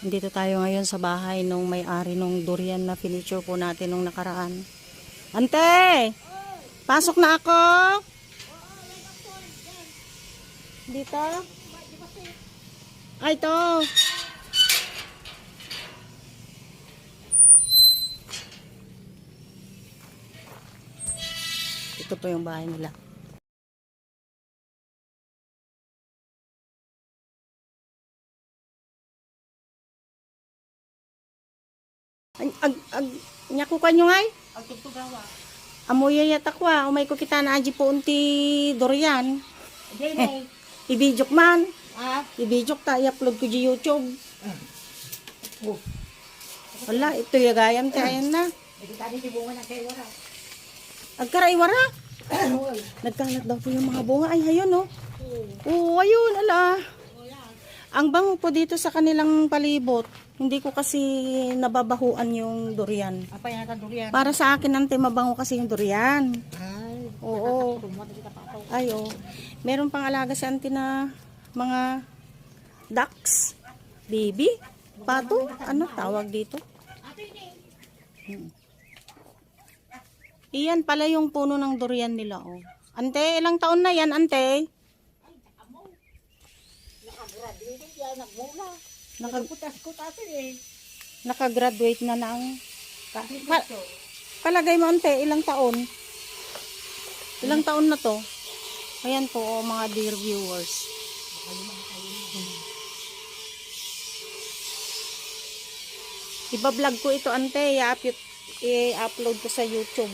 Dito tayo ngayon sa bahay nung may-ari nung durian na furniture po natin nung nakaraan. Ante! Pasok na ako! Dito? Ay, ito! Ito po yung bahay nila. Ag, ag, ag, nyaku ka nyo ngay? Ang tugtugawa. Amoy yatakwa, umay ko kita na aji po unti. Hindi na eh. Ibijok man. Ah? Ibijok ta, i-upload ko di YouTube. Oh. Wala, ito yagayam ta, ayan na. Agkaray wara. Nagkalat daw po yung mga bunga. Ay, ayun, oh. Oo, ayun, ala. Ang bango po dito sa kanilang palibot. Hindi ko kasi nababahuan yung durian. Apa yan ang durian? Para sa akin, ante, mabango kasi yung durian. Ay. Oo. Ay, oh. Meron pang alaga si ante na mga ducks, baby, pato, ano tawag dito? Hmm. Iyan pala yung puno ng durian nila, oh. Ante, ilang taon na yan, ante? Nakagraduate yan. Nagmula. Naka, Nagputas-kutas eh. nakagraduate na ng... Kasi Pa- dito. Palagay mo, ante, ilang taon? Ilang taon na to? Ayan po, oh, mga dear viewers. Iba-vlog ko ito, ante. I-upload, i-upload ko sa YouTube.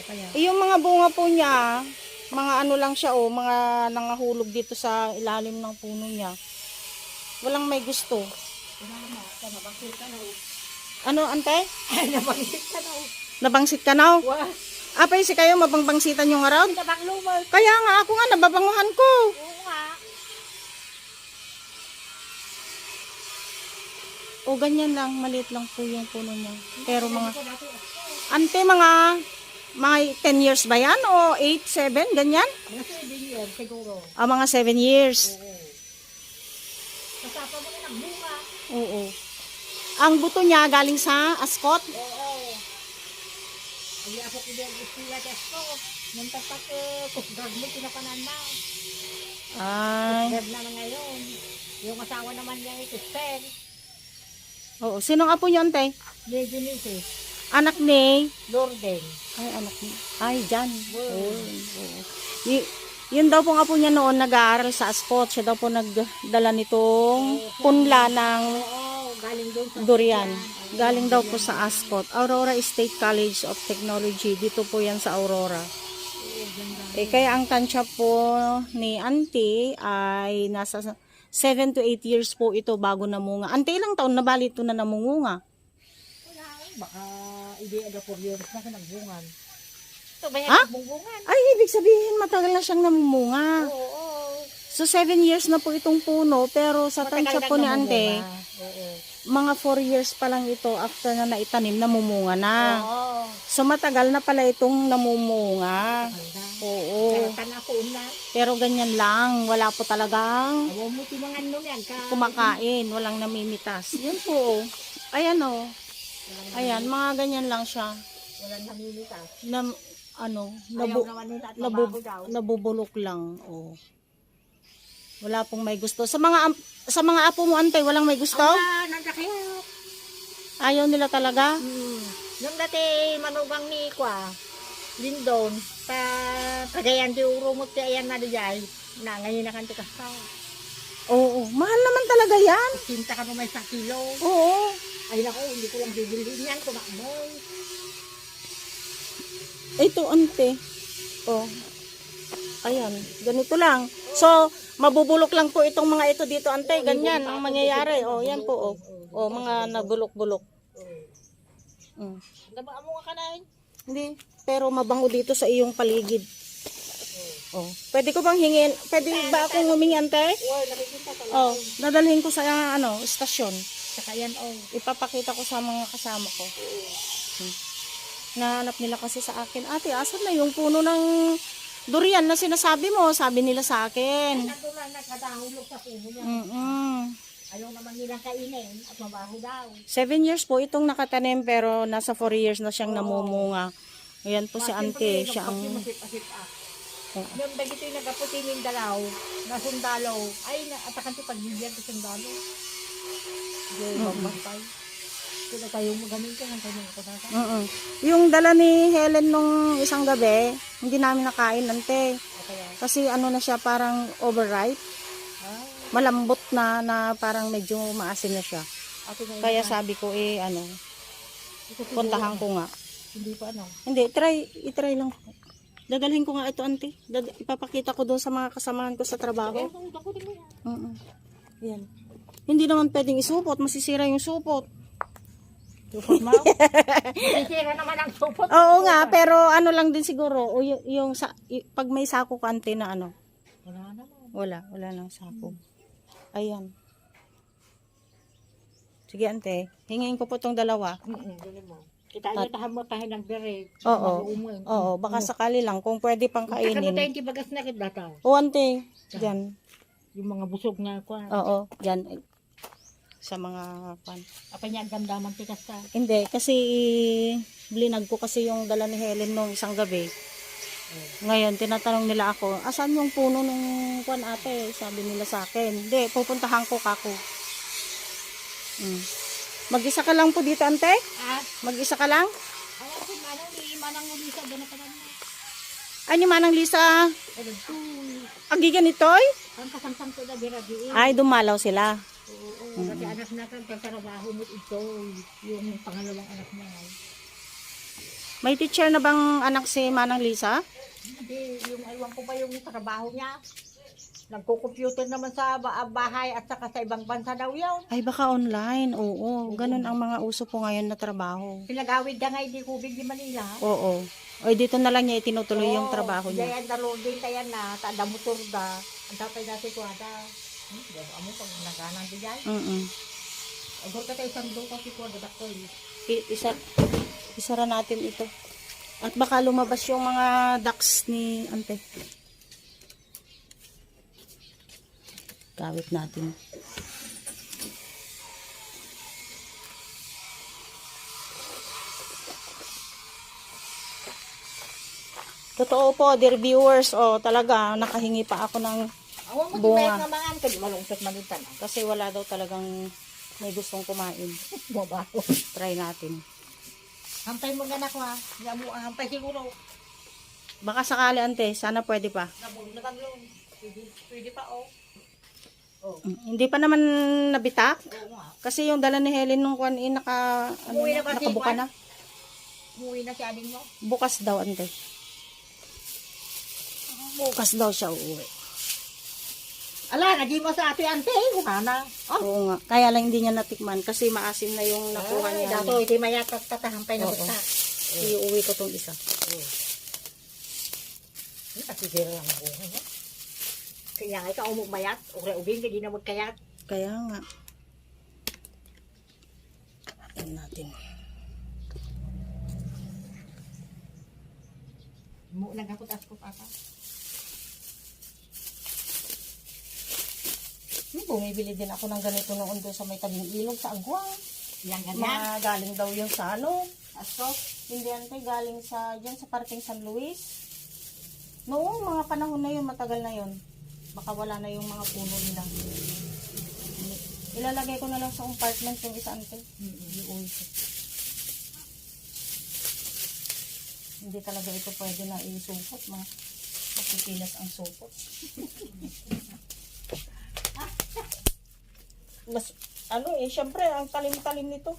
Apa yan? Eh, yung mga bunga po niya, mga ano lang siya, oh, mga nangahulog dito sa ilalim ng puno niya. Walang may gusto. Nabangsit ka na. oh. Ano, ante? Ay, nabangsit ka na. Nabangsit ka na? Wah. Apay si kayo mabangbangsitan yung araw? Bang lumar. Kaya nga, ako nga, nababanguhan ko. Oo nga. O, ganyan lang. Maliit lang po yung puno niya. Pero mga, dati. ante, mga, mga 10 years ba yan? O 8, 7, ganyan? Mga 7 years siguro. Ah, mga 7 years. Oo. Kasapa mo na nagbunga. Oo. Ang buto niya galing sa ascot. Oo. Ay, ako ko din istiya testo. Nantapak eh, kusgag mo pinakanan na. Ay. Kusgag na ngayon. Yung asawa naman niya ito, Spen. Oo. Sinong apo niyo, ante? Medyo nito. Anak ni... Lorden. Ay, anak ni... Ay, Jan. Oo. Oo. Y- yun daw pong apo niya noon nag-aaral sa ascot. Siya daw po nagdala nitong punla ng durian. Galing daw po sa Ascot. Aurora State College of Technology. Dito po yan sa Aurora. Eh, kaya ang tansya po ni auntie ay nasa 7 to 8 years po ito bago namunga. Auntie, ilang taon na bali ito na namunga? Wala, baka hindi ada for years na ka nagbungan. Ito ba yan Ha? nagbungan? Ay, ibig sabihin matagal na siyang namumunga. Oo, oo. So, 7 years na po itong puno. Pero sa tansya po ni na namunga. Oo. mga 4 years pa lang ito after na naitanim, namumunga na. Oo. So, matagal na pala itong namumunga. Ganda. Oo. Kaya tana ko una. Pero ganyan lang. Wala po talagang Awa mo ti mga ano yan ka. kumakain. Walang namimitas. Yan po. Ayan o. Ayan, mga ganyan lang siya. Walang namimita. Na, ano, nabu, naman nila at nabu, mabaho daw. nabubulok lang. O. Wala pong may gusto. Sa mga am- sa mga apo mo, ante, walang may gusto? Kayo. Ayaw nila talaga? Hmm. Yung dati manugang ni Kwa, Lindon, ta tagayan di urumot ti ayan na dijay. Na ngayon na kanto ka sa. Oo. Mahal naman talaga yan. Sinta ka may sa kilo. Oo. Ay nako, hindi ko lang bibilhin yan. Kumakmoy. Ito, ante. Oh. Ayan, ganito lang. So, mabubulok lang po itong mga ito dito, ante. Ganyan ang mangyayari. Oh, yan po, oh. Oh, mga nabulok-bulok. Mm. Daba mo nga kanain. Hindi, pero mabango dito sa iyong paligid. Oh, pwede ko bang hingin? Pwede ba akong humingi, ante? Oh, dadalhin ko sa ano, estasyon. Saka yan, oh. Ipapakita ko sa mga kasama ko. Hmm. Nahanap nila kasi sa akin, ate, asan na yung puno ng durian na sinasabi mo? Sabi nila sa akin. Nakadahulog sa puno niya. Mm-mm. Ayaw naman nilang kainin at mabaho daw. Seven years po itong nakatanim pero nasa four years na siyang namumunga. Ayan po si ante, siya ang... Ah. Yung dagito yung nagaputi ng dalaw, na sundalo, ay, atakan ko pagbibigyan ko sundalo. Hindi, magbantay. Kaya tayo magamin ka, mo ko sa Mm-mm. Yung dala ni Helen nung isang gabi, hindi namin nakain ante. Kaya, Kasi ano na siya, parang overripe. ah, Malambot na, na parang medyo maasim na siya. Kaya sabi ko eh, ano, puntahan ko nga. Hindi pa ano. Hindi, try, itry lang. Dadalhin ko nga ito, auntie. Dad- ipapakita ko doon sa mga kasamahan ko sa trabaho. Mo yan. Mm Yan. Hindi naman pwedeng isupot, masisira yung supot. Supot mo? Masisira naman ang supot. Oo nga, pero ano lang din siguro, o yung, yung sa, y- pag may sako ka, ante, na ano, Wala naman. wala, wala nang sako. Ayan. Sige, ante. Hingin ko po tong dalawa. Mm-mm, mo. Kita niyo tahan mo tayo ng bere. Oo. Oo, baka sakali lang, kung pwede pang Kainin. Tayo kainin. hindi bagas na kita tao? O, ante. Diyan. Yung mga busog nga ko. Oo, diyan. Sa mga pan. Apa niya ganda man tikas ka. Hindi, kasi blinag ko kasi yung dala ni Helen nung isang gabi. Ngayon, tinatanong nila ako, asan yung puno nung kwan ate? Sabi nila sa akin. Hindi, pupuntahan ko kako. Mm. Mag-isa ka lang po dito, ante? Ah, Mag-isa ka lang? ayaw ko manang manang ulisa doon pa naman. Ay, ni Manang Lisa, Ano to? agi di. Ay, dumalaw sila. Oo, kasi anak na kan trabaho mo ito. Yung pangalawang anak niya. May teacher na bang anak si Manang Lisa? Hindi, yung aywan ko ba yung trabaho niya? Nagko-computer naman sa ba- bahay at saka sa ibang bansa daw yun. Ay, baka online. Oo, ganun ang mga uso po ngayon na trabaho. Pinagawid na nga hindi kubig di Manila. Oo. Ay, dito na lang niya itinutuloy yung Oo, trabaho niya. Dahil dalo din tayo na, tada motor da. Ang tapay ko ada. Diba, amo pag naganan di dyan. Mm Agor ka tayo isang doon kasi ko ada ko. Isa, isara natin ito. At baka lumabas yung mga ducks ni ante. Kawit natin. Totoo po, dear viewers, oh, talaga, nakahingi pa ako ng, Awan mo Bunga. tibayat nga mga kadi malungkot malintan. kasi wala daw talagang may gustong kumain. Babaho. Try natin. Hampay mo ganak ha. Hindi mo ang hampay siguro. Baka sakali ante, sana pwede pa. Nabog na taglong. Pwede, pwede pa oh. Oh. Mm, Hindi pa naman nabitak. Oo nga. Kasi yung dala ni Helen nung kwan, eh, naka, ano, Umuwi na, na kasi, nakabuka na. Umuwi na si aling mo. Bukas daw, ante. Bukas daw siya uuwi. Ala, naging mo sa ate ante. Kumana. Oh. Oo nga. Kaya lang hindi niya natikman kasi maasim na yung nakuha Ay, niya. dato, iti mayatat tatahampay na basta. Iuwi ko tong isa. Hindi kasi zero lang ang buhay niya. Kaya nga ikaw umugmayat. Ure ubing, hindi na magkayat. Kaya nga. Yan natin. Mo lang ako ko papa. Hmm, bumibili din ako ng ganito noon doon sa may tabing ilog sa Agwang. Yan ganyan. Mga galing daw yung sa ano. Aso, hindi ante, galing sa, dyan sa parting San Luis. Noong mga panahon na yun, matagal na yun. Baka wala na yung mga puno nila. Ilalagay ko na lang sa compartment yung isa ante. Ko. Hindi talaga ito pwede na isupot. Mga mapipilas ang supot. Mas, ano eh, syempre, ang talim-talim nito.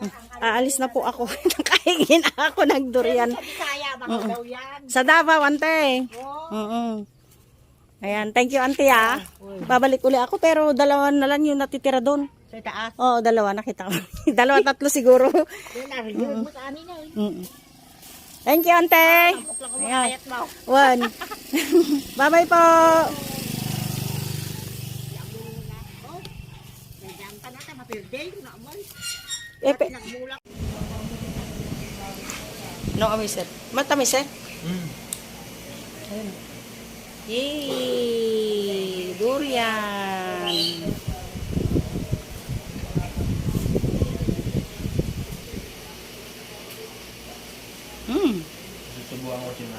Aalis na po ako. Nakahingi na ako ng durian. Sa Davao, ante. Oo. Ayan, thank you, ante ah. Babalik uli ako, pero dalawa na lang yung natitira doon. Sa taas. Oo, dalawa, nakita ko. dalawa, tatlo siguro. Yun, narinig mo sa amin na eh. Mm. Thank you, ante. Ayan. One. Bye-bye po. Pa natin, mapirday. Naman. Eh, no, amoy, sir. Sir. Mm. Yay! Durian! Hmm.